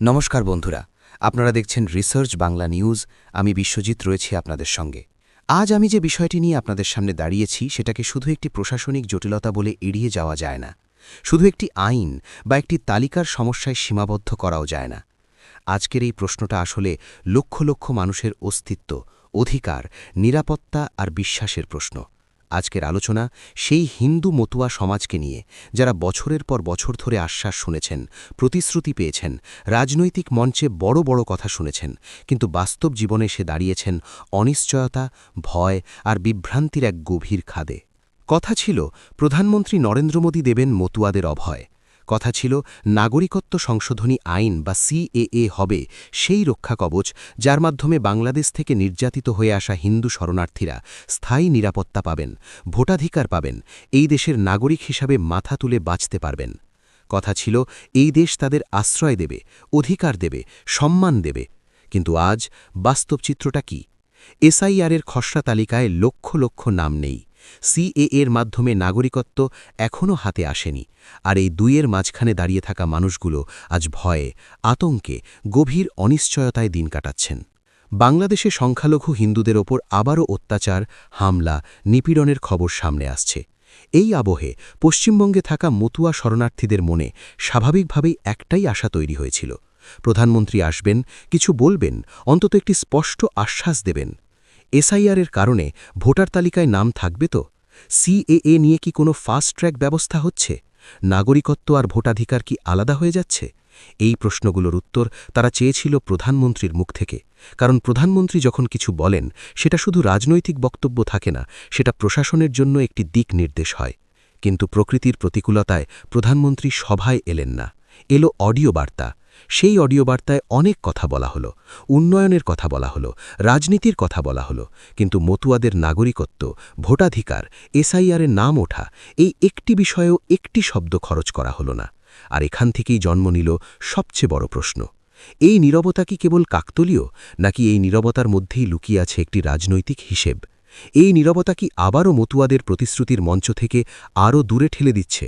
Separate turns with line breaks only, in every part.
নমস্কার বন্ধুরা, আপনারা দেখছেন রিসার্চ বাংলা নিউজ আমি বিশ্বজিৎ রয়েছি আপনাদের সঙ্গে। আজ আমি যে বিষয়টি নিয়ে আপনাদের সামনে দাঁড়িয়েছি, সেটাকে শুধু একটি প্রশাসনিক জটিলতা বলে এড়িয়ে যাওয়া যায় না। শুধু একটি আইন বা একটি তালিকার সমস্যায় সীমাবদ্ধ করাও যায় না। আজকের এই প্রশ্নটা আসলে লক্ষ লক্ষ মানুষের অস্তিত্ব, অধিকার, নিরাপত্তা আর বিশ্বাসের প্রশ্ন। আজকের আলোচনা সেই হিন্দু মতুয়া সমাজকে নিয়ে, যারা বছরের পর বছর ধরে আশ্বাস শুনেছেন, প্রতিশ্রুতি পেয়েছেন, রাজনৈতিক মঞ্চে বড় বড় কথা শুনেছেন, কিন্তু বাস্তব জীবনে সে দাঁড়িয়েছেন অনিশ্চয়তা, ভয় আর বিভ্রান্তির এক গভীর খাদে। কথা ছিল, প্রধানমন্ত্রী নরেন্দ্র মোদী দেবেন মতুয়াদের অভয়। কথা ছিল, নাগরিকত্ব সংশোধনী আইন বা সিএএ হবে সেই রক্ষা কবচ যার মাধ্যমে বাংলাদেশ থেকে নির্যাতিত হয়ে আসা হিন্দু শরণার্থীরা স্থায়ী নিরাপত্তা পাবেন, ভোটাধিকার পাবেন, এই দেশের নাগরিক হিসাবে মাথা তুলে বাঁচতে পারবেন। কথা ছিল, এই দেশ তাদের আশ্রয় দেবে, অধিকার দেবে, সম্মান দেবে। কিন্তু আজ বাস্তব চিত্রটা কি? এসআইআরের খসড়া তালিকায় লক্ষ লক্ষ নাম নেই। সিএ এর মাধ্যমে নাগরিকত্ব এখনও হাতে আসেনি, আর এই দুইয়ের মাঝখানে দাঁড়িয়ে থাকা মানুষগুলো আজ ভয়ে, আতঙ্কে, গভীর অনিশ্চয়তায় দিন কাটাচ্ছেন। বাংলাদেশে সংখ্যালঘু হিন্দুদের ওপর আবারও অত্যাচার, হামলা, নিপীড়নের খবর সামনে আসছে। এই আবহে পশ্চিমবঙ্গে থাকা মতুয়া শরণার্থীদের মনে স্বাভাবিকভাবেই একটাই আশা তৈরি হয়েছিল। প্রধানমন্ত্রী আসবেন, কিছু বলবেন, অন্তত একটি স্পষ্ট আশ্বাস দেবেন। এসআইআরের কারণে ভোটার তালিকায় নাম থাকবে তো? সিএএ নিয়ে কি কোনো ফাস্ট ট্র্যাক ব্যবস্থা হচ্ছে? নাগরিকত্ব আর ভোটাধিকার কি আলাদা হয়ে যাচ্ছে? এই প্রশ্নগুলোর উত্তর তারা চেয়েছিল প্রধানমন্ত্রীর মুখ থেকে। কারণ প্রধানমন্ত্রী যখন কিছু বলেন, সেটা শুধু রাজনৈতিক বক্তব্য থাকে না, সেটা প্রশাসনের জন্য একটি দিক নির্দেশ হয়। কিন্তু প্রকৃতির প্রতিকূলতায় প্রধানমন্ত্রী সভায় এলেন না। এলো অডিও বার্তা। সেই অডিও বার্তায় অনেক কথা বলা হলো, উন্নয়নের কথা বলা হলো, রাজনীতির কথা বলা হলো, কিন্তু মতুয়াদের নাগরিকত্ব, ভোটাধিকার এসআইআরের নাম ওঠা, এই একটি বিষয়েও একটি শব্দ খরচ করা হলো না। আর এখান থেকেই জন্ম নিল সবচেয়ে বড় প্রশ্ন। এই নীরবতা কি কেবল কাকতলীয়, নাকি এই নীরবতার মধ্যেই লুকিয়ে আছে একটি রাজনৈতিক হিসেব? এই নীরবতা কি আবারও মতুয়াদের প্রতিশ্রুতির মঞ্চ থেকে আরও দূরে ঠেলে দিচ্ছে?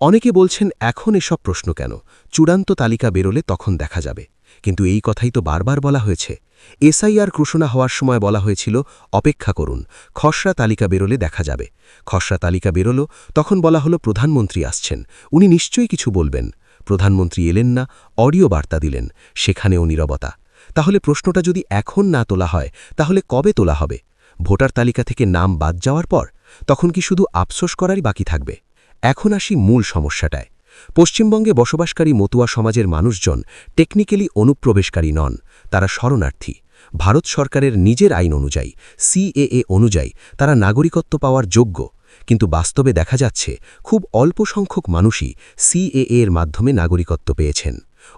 অনেকে বলছেন, এখন এসব প্রশ্ন কেন? চূড়ান্ত তালিকা বেরোলে তখন দেখা যাবে। কিন্তু এই কথাই তো বারবার বলা হয়েছে। এসআইআর ঘোষণা হওয়ার সময় বলা হয়েছিল, অপেক্ষা করুন, খসড়া তালিকা বেরোলে দেখা যাবে। খসড়া তালিকা বেরোল, তখন বলা হলো, প্রধানমন্ত্রী আসছেন। উনি নিশ্চয়ই কিছু বলবেন। প্রধানমন্ত্রী এলেন না, অডিও বার্তা দিলেন সেখানেও নিরবতা। তাহলে প্রশ্নটা যদি এখন না তোলা হয়, তাহলে কবে তোলা হবে? ভোটার তালিকা থেকে নাম বাদ যাওয়ার পর? তখন কি শুধু আফসোস করারই বাকি থাকবে? এখন আসি মূল সমস্যাটায়। পশ্চিমবঙ্গে বসবাসকারী মতুয়া সমাজের মানুষজন টেকনিক্যালি অনুপ্রবেশকারী নন, তারা শরণার্থী। ভারত সরকারের নিজের আইন অনুযায়ী সিএএ অনুযায়ী, তারা নাগরিকত্ব পাওয়ার যোগ্য। কিন্তু বাস্তবে দেখা যাচ্ছে, খুব অল্প সংখ্যক মানুষই সিএএ এর মাধ্যমে নাগরিকত্ব পেয়েছেন।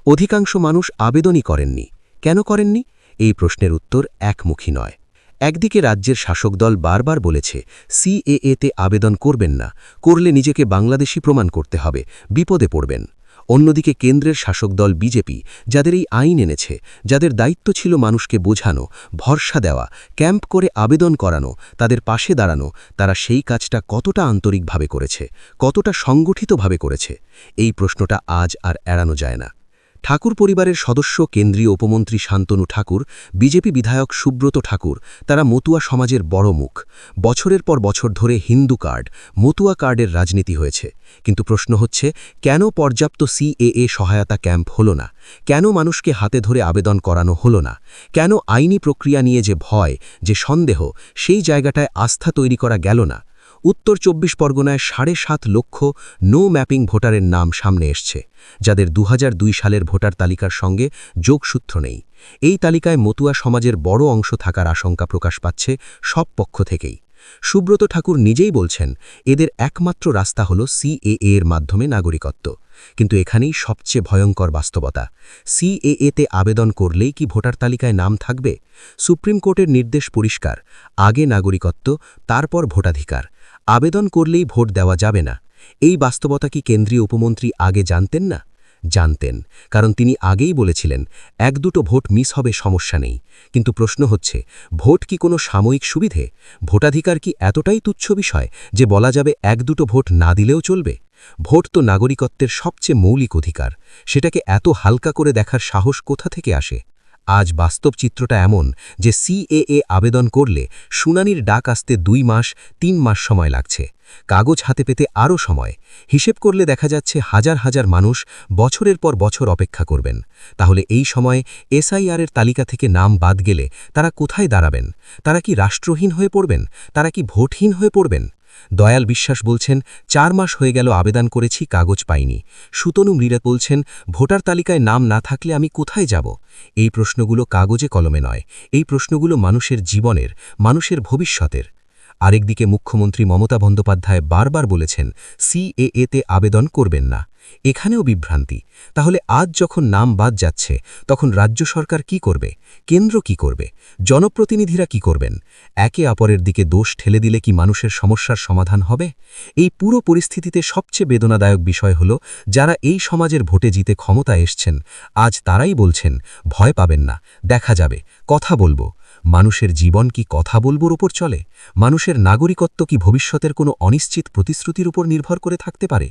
অধিকাংশ মানুষ আবেদনই করেননি। কেন করেননি? এই প্রশ্নের উত্তর একমুখী নয়। একদিকে রাজ্যের শাসক দল বারবার বলেছে, সিএএতে আবেদন করবেন না, করলে নিজেকে বাংলাদেশি প্রমাণ করতে হবে, বিপদে পড়বেন। অন্যদিকে কেন্দ্রের শাসক দল বিজেপি, যাদের এই আইন এনেছে, যাদের দায়িত্ব ছিল মানুষকে বোঝানো, ভরসা দেওয়া, ক্যাম্প করে আবেদন করানো, তাদের পাশে দাঁড়ানো, তারা সেই কাজটা কতটা আন্তরিকভাবে করেছে, কতটা সংগঠিতভাবে করেছে, এই প্রশ্নটা আজ আর এড়ানো যায় না। ঠাকুর পরিবারের সদস্য কেন্দ্রীয় উপমন্ত্রী শান্তনু ঠাকুর, বিজেপি বিধায়ক সুব্রত ঠাকুর, তারা মতুয়া সমাজের বড় মুখ। বছরের পর বছর ধরে হিন্দু কার্ড, মতুয়া কার্ডের রাজনীতি হয়েছে। কিন্তু প্রশ্ন হচ্ছে, কেন পর্যাপ্ত সিএএ সহায়তা ক্যাম্প হল না? কেন মানুষকে হাতে ধরে আবেদন করানো হল না? কেন আইনি প্রক্রিয়া নিয়ে যে ভয়, যে সন্দেহ, সেই জায়গাটায় আস্থা তৈরি করা গেল না? উত্তর চব্বিশ পরগনায় সাড়ে সাত লক্ষ নো ম্যাপিং ভোটারের নাম সামনে এসছে, যাদের দু হাজার দুই সালের ভোটার তালিকার সঙ্গে যোগসূত্র নেই। এই তালিকায় মতুয়া সমাজের বড় অংশ থাকার আশঙ্কা প্রকাশ পাচ্ছে সব পক্ষ থেকেই। সুব্রত ঠাকুর নিজেই বলছেন, এদের একমাত্র রাস্তা হল সিএএ এর মাধ্যমে নাগরিকত্ব। কিন্তু এখানেই সবচেয়ে ভয়ঙ্কর বাস্তবতা সিএএতে আবেদন করলেই কি ভোটার তালিকায় নাম থাকবে? সুপ্রিম কোর্টের নির্দেশ পরিষ্কার, আগে নাগরিকত্ব, তারপর ভোটাধিকার। আবেদন করলেই ভোট দেওয়া যাবে না। এই বাস্তবতা কি কেন্দ্রীয় উপমন্ত্রী আগে জানতেন না? জানতেন, কারণ তিনি আগেই বলেছিলেন, এক দুটো ভোট মিস হবে, সমস্যা নেই। কিন্তু প্রশ্ন হচ্ছে, ভোট কি কোনো সাময়িক সুবিধে? ভোটাধিকার কি এতটাই তুচ্ছ বিষয় যে বলা যাবে এক দুটো ভোট না দিলেও চলবে? ভোট তো নাগরিকত্বের সবচেয়ে মৌলিক অধিকার, সেটাকে এত হালকা করে দেখার সাহস কোথা থেকে আসে? আজ বাস্তব চিত্রটা এমন যে সিএএ আবেদন করলে শুনানির ডাক আসতে দুই মাস, তিন মাস সময় লাগছে। কাগজ হাতে পেতে আরও সময়। হিসেব করলে দেখা যাচ্ছে হাজার হাজার মানুষ বছরের পর বছর অপেক্ষা করবেন। তাহলে এই সময় এসআইআরের তালিকা থেকে নাম বাদ গেলে তারা কোথায় দাঁড়াবেন? তারা কি রাষ্ট্রহীন হয়ে পড়বেন? তারা কি ভোটহীন হয়ে পড়বেন? দয়াল বিশ্বাস বলছেন, চার মাস হয়ে গেল আবেদন করেছি, কাগজ পাইনি। সুতনু মৃরা বলছেন, ভোটার তালিকায় নাম না থাকলে আমি কোথায় যাব? এই প্রশ্নগুলো কাগজে কলমে নয়। এই প্রশ্নগুলো মানুষের জীবনের, মানুষের ভবিষ্যতের। আরেকদিকে মুখ্যমন্ত্রী মমতা বন্দ্যোপাধ্যায় বারবার বলেছেন সিএএতে আবেদন করবেন না। এখানেও বিভ্রান্তি। তাহলে আজ যখন নাম বাদ যাচ্ছে, তখন রাজ্য সরকার কি করবে? কেন্দ্র কি করবে? জনপ্রতিনিধিরা কি করবেন? একে অপরের দিকে দোষ ঠেলে দিলে কি মানুষের সমস্যার সমাধান হবে? এই পুরো পরিস্থিতিতে সবচেয়ে বেদনাদায়ক বিষয় হল, যারা এই সমাজের ভোটে জিতে ক্ষমতা এসছেন, আজ তারাই বলছেন, ভয় পাবেন না, দেখা যাবে, কথা বলব। মানুষের জীবন কি কথা বলবোর উপর চলে? মানুষের নাগরিকত্ব কি ভবিষ্যতের কোনো অনিশ্চিত প্রতিশ্রুতির উপর নির্ভর করে থাকতে পারে?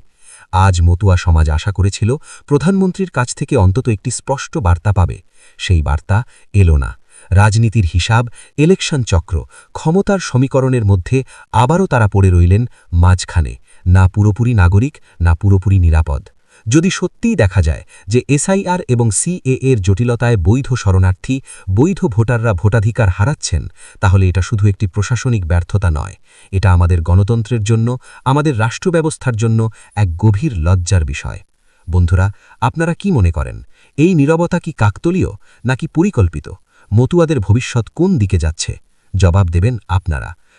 আজ মতুয়া সমাজ আশা করেছিল প্রধানমন্ত্রীর কাছ থেকে অন্তত একটি স্পষ্ট বার্তা পাবে। সেই বার্তা এলো না। রাজনীতির হিসাব, ইলেকশন চক্র, ক্ষমতার সমীকরণের মধ্যে আবারও তারা পড়ে রইলেন মাঝখানে। না পুরোপুরি নাগরিক, না পুরোপুরি নিরাপদ। যদি সত্যিই দেখা যায় যে এসআইআর এবং সিএ এর জটিলতায় বৈধ শরণার্থী, বৈধ ভোটাররা ভোটাধিকার হারাচ্ছেন, তাহলে এটা শুধু একটি প্রশাসনিক ব্যর্থতা নয়। এটা আমাদের গণতন্ত্রের জন্য, আমাদের রাষ্ট্র ব্যবস্থার জন্য এক গভীর লজ্জার বিষয়। বন্ধুরা, আপনারা কি মনে করেন? এই নীরবতা কি কাকতলীয় নাকি পরিকল্পিত? মতুয়াদের ভবিষ্যৎ কোন দিকে যাচ্ছে? জবাব দেবেন আপনারা।